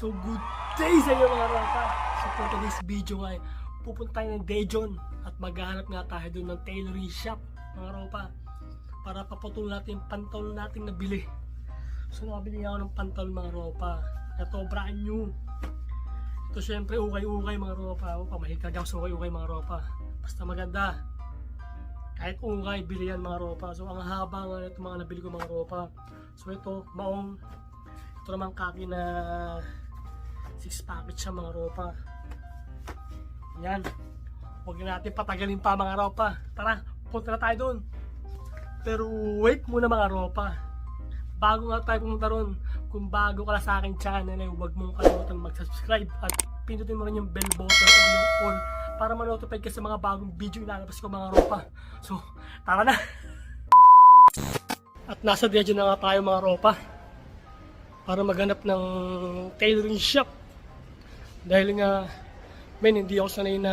So good day sa inyo mga rata. So for today's video ay pupunta tayo ng Dejon at maghahanap nga tayo doon ng tailoring shop mga ropa para papatuloy natin yung pantol nating nabili. So nakabili nga ako ng pantol mga ropa. Ito brand new. Ito syempre ukay-ukay mga ropa. O pamahitag ako sa ukay-ukay mga ropa. Basta maganda. Kahit ukay, bili yan mga ropa. So ang haba nga ito mga nabili ko mga ropa. So ito, maong ito naman kaki na 6 packet siya mga ropa. Yan. Huwag na natin patagalin pa mga ropa. Tara, punta na tayo doon. Pero wait muna mga ropa. Bago nga tayo pumunta ron, kung bago ka lang sa aking channel, ay huwag mong kalimutan mag-subscribe at pindutin mo rin yung bell button o yung all para ma-notify ka sa mga bagong video ilalabas ko mga ropa. So, tara na! At nasa Dejo na nga tayo mga ropa para maghanap ng tailoring shop. Dahil nga, men, hindi ako sanay na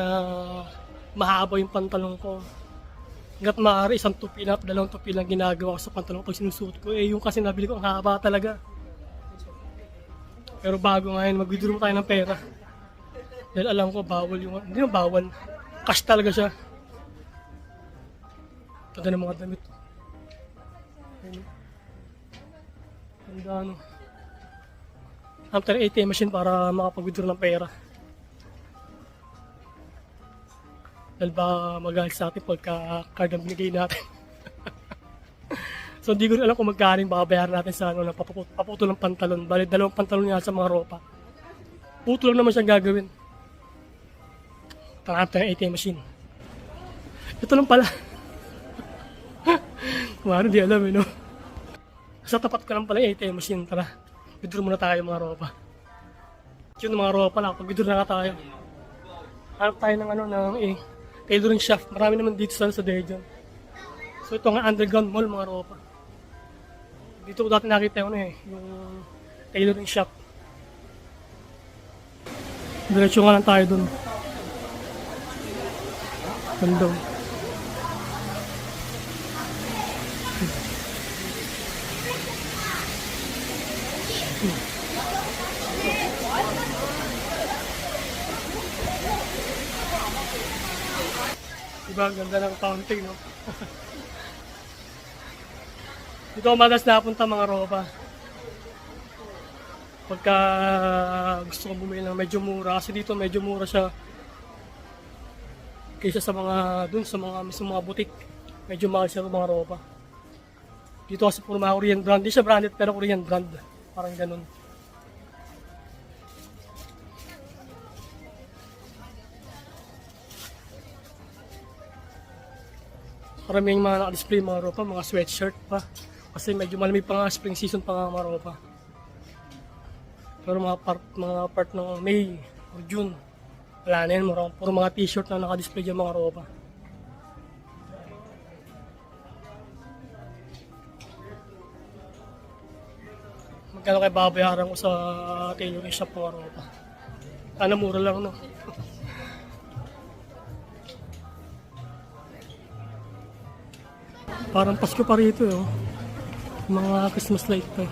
mahaba yung pantalon ko. Hanggat maaari, isang tupi na, dalawang tupi lang ginagawa ko sa pantalon ko pag sinusuot ko. Eh, yung kasi nabili ko, ang haba talaga. Pero bago ngayon, mag-withdraw tayo ng pera. Dahil alam ko, bawal yung, hindi na bawal. Cash talaga siya. Ganda ng mga damit. Ganda ano. After ATM machine para makapag-withdraw ng pera. Dahil ba magalit sa atin pagka card ang binigay natin. so hindi ko rin alam kung magkano yung babayaran natin sa ano, na paputol ng pantalon. Bali, dalawang pantalon niya sa mga ropa. Puto lang naman siyang gagawin. Tara ang ATM machine. Ito lang pala. Kung ano, di alam eh, no? Sa tapat ko lang pala yung ATM machine. Tara, withdraw muna tayo mga ropa. Yun mga ropa lang, pag withdraw na tayo. Hanap tayo ng ano, ng eh, tailoring shop. Marami naman dito sa, sa Dejon. So ito nga underground mall mga ropa. Dito ko dati nakita yung ano eh, yung tailoring shop. Diretso nga lang tayo dun. Bandong. Diba, ang ganda ng fountain, no? Dito ako magas napunta mga ropa. Pagka gusto ko bumili ng medyo mura, kasi dito medyo mura siya kaysa sa mga dun sa mga mismo mga butik. Medyo mahal siya mga ropa. Dito kasi puro mga Korean brand. Di siya branded pero Korean brand. Parang ganun. Maraming mga naka-display mga ropa, mga sweatshirt pa. Kasi medyo malamig pa nga spring season pa nga mga ropa. Pero mga part, mga part ng May or June, wala na yan. Puro, puro mga t-shirt na naka-display dyan mga ropa. Magkano kayo babayaran ko sa tailoring shop mga ropa? Sana mura lang no. Parang Pasko pa rito eh. oh. Mga Christmas light pa eh.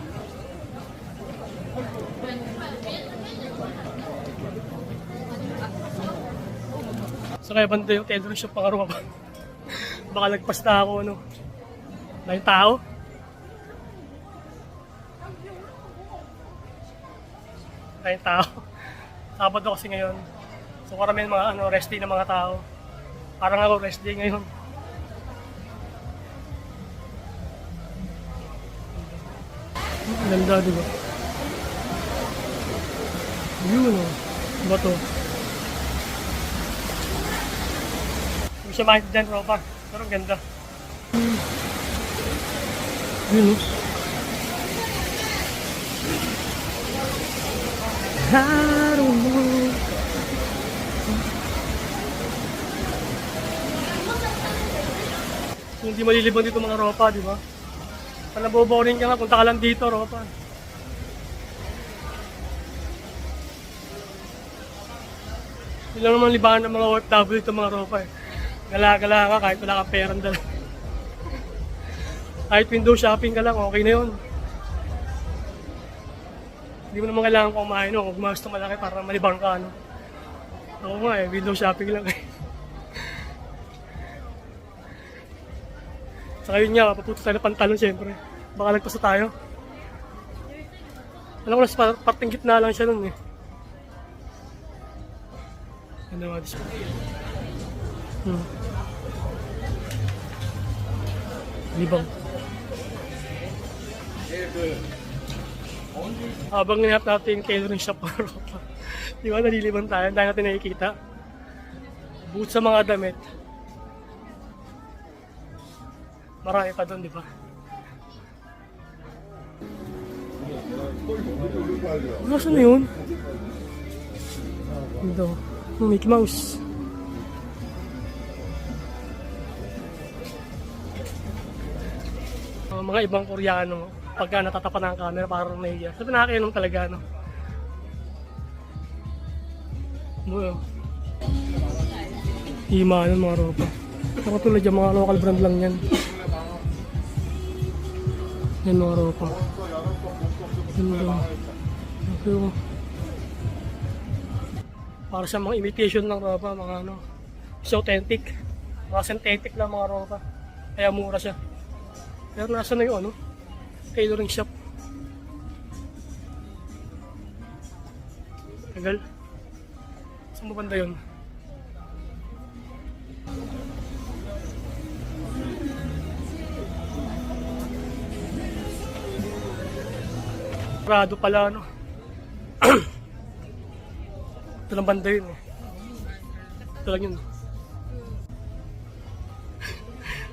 So kaya banda yung tailoring shop mga ropa. Baka lagpas na ako ano. May tao. May tao. Sabado kasi ngayon. So karamihan mga ano, rest day ng mga tao. Parang ako rest day ngayon. Ganda, di ba? Yun, oh. Ba to? Hindi siya maintindihan, Ropa. Pero ang ganda. Yun, oh. Know. Hindi malilibang dito mga ropa, di ba? Pag naboboring ka nga, punta ka lang dito, ropa. Lang naman libangan ng mga OFW ito mga ropa eh. Gala-gala ka kahit wala kang perang dala. kahit window shopping ka lang, okay na yun. Hindi mo naman kailangan kumain no, kung gumasto malaki para malibang ka, no? Oo nga eh, window shopping lang eh. Saka yun nga, paputo tayo ng pantalon syempre. Baka lagpasa tayo. Alam ko na sa parting gitna lang siya nun eh. Ano nga. Hmm. Libang. Habang hinap natin tailoring shop ng Europa. Di ba, nalilibang tayo. Dahil natin nakikita. Bukod sa mga damit. Marami pa doon, di ba? Nasaan na yun? Ito. Mickey Mouse. Mga mga ibang Koreano, pagka natatapan ng camera, parang nahiya. Sabi nakakainom talaga, no? Ano Hima ng mga ropa. Saka tulad yung mga local brand lang yan. Yan mga ropa. Okay, oh. Para sa mga imitation ng ropa, mga ano. It's authentic. Mga synthetic lang mga ropa. Kaya mura siya. Pero nasa na yung ano? Tailoring shop. Tagal. Saan mo banda yun? Prado pala, no? Ito lang banda yun, eh. Ito lang yun.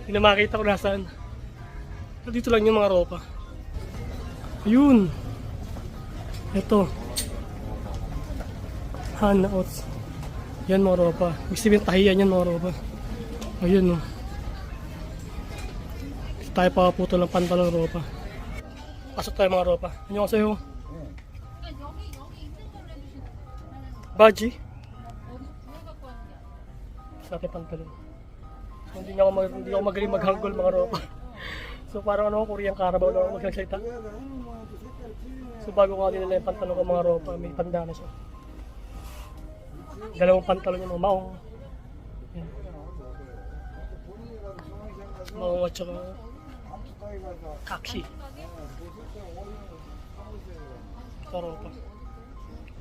Hindi na makita ko nasaan. Dito lang yung mga ropa. Ayun. Ito. Hana Oats. Yan mga ropa. Ibig sabihin tahiyan yan mga ropa. Ayun no. Dito tayo pakaputo ng pantalon ropa. Pasok tayo mga ropa. Ano ko sa'yo? Baji? Sa ating pantalon. So, hindi, na ako, mag, hindi ako magaling maghanggol mga ropa. So parang ano, Korean Carabao lang ako magsalita. So bago ko dinala yung pantalon ko mga ropa, may panda na siya. Dalawang pantalon yung mga maong. Yan. Maong at saka kaksi. Ito ropa.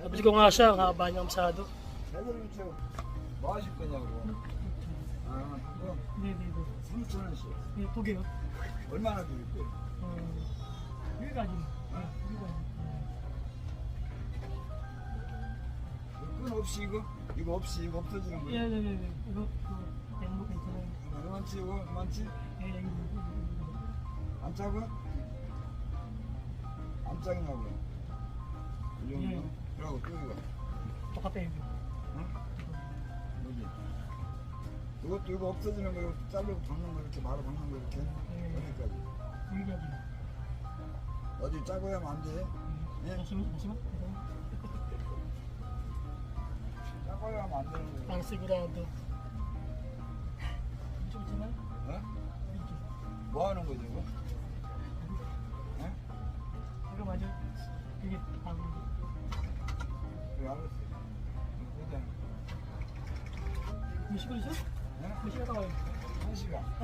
Nabili ko nga siya, ang haba niya masado. 뭐 하실 거냐고. 아, 그거 Hindi, hindi, hindi. 3,000원씩. Hindi, tugi no? 얼마나 드릴게요? 여기까지. 끈 없이 이거? 이거 없이 이거 없어지는 예, 거야? 네, 네, 네. 이거, 이거, 앵무 괜찮아요. 얼마치 이거? 얼마치? 예, 앵무. 안 작아? 안 작냐고. 이 정도? 예. 그러고 또 이거. 똑같아요. 이거. 응? 여기. 이것도 이거 없어지는 거 이거 자르고 박는 거 이렇게 말아 박는 거 이렇게 예. 어디까지? 여기까지. 어디 작아야 하면 안 돼. 예? 잠시만, 잠시만. 작아야 하면 안 되는. Ang sigurado. Medyo 괜찮아요? 어? 뭐 하는 거지 이거?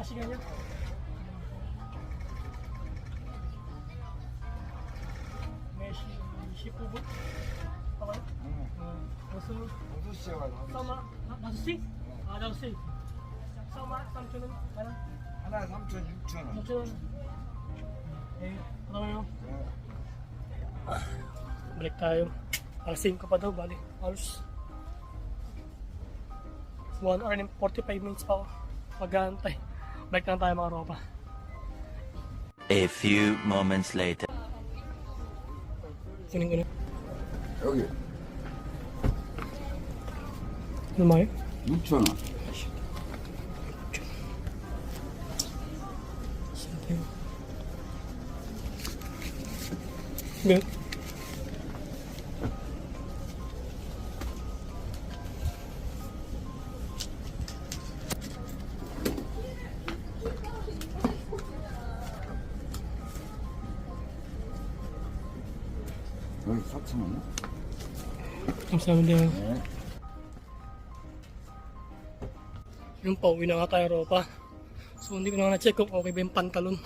kasih banyak. Messi, si Pubu. Apa? Ya? Hmm. Usul. Siapa? Sama, nasi sih? Ada sih. Sama, samcunan. Mana? Ada samcun, samcunan. Samcunan. Eh, ano yun? Ya? Balik tayo. Alas 5 daw, bali. Halos 1 hour and 45 minutes pa ako. Mag-aantay. Balik na tayo mga ropa. A few moments later. Kunin ko na. 여기 Ano mayo? 6천 원. Good. 여기 4천 응. Kamsahamnida. 네. Yung pauwi na nga tayo, Ropa. So, hindi ko na nga na-check kung okay ba yung pantalon.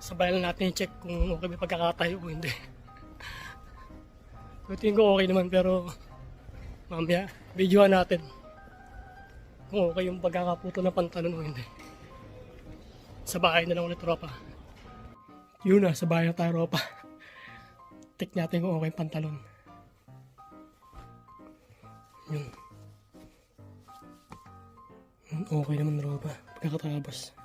Sabay lang natin i-check kung okay ba yung pagkakatayo o hindi. So, tingin ko okay naman, pero mamaya, videoan natin kung okay yung pagkakaputo ng pantalon o hindi. Sa bahay na lang ulit, Ropa. Yun na, sa bahay na tayo, Ropa. Check natin kung okay yung pantalon. Yun. Okay naman Ropa. Pagkakatabas.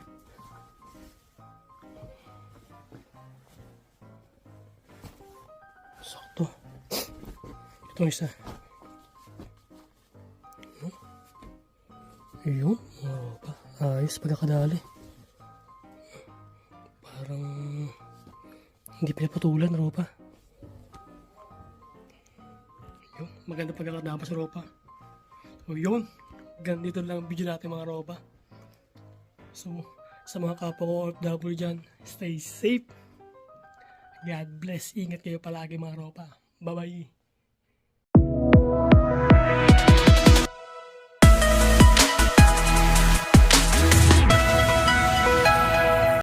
Sakto. Ito isa. Yun. Ropa. Ayos pagkakadali. Parang hindi pinapatulan Ropa. Maganda pagkakatabas Ropa. So yun, ganito lang ang video natin mga ropa. So, sa mga kapwa ko OFW dyan, stay safe. God bless. Ingat kayo palagi mga ropa. Bye-bye.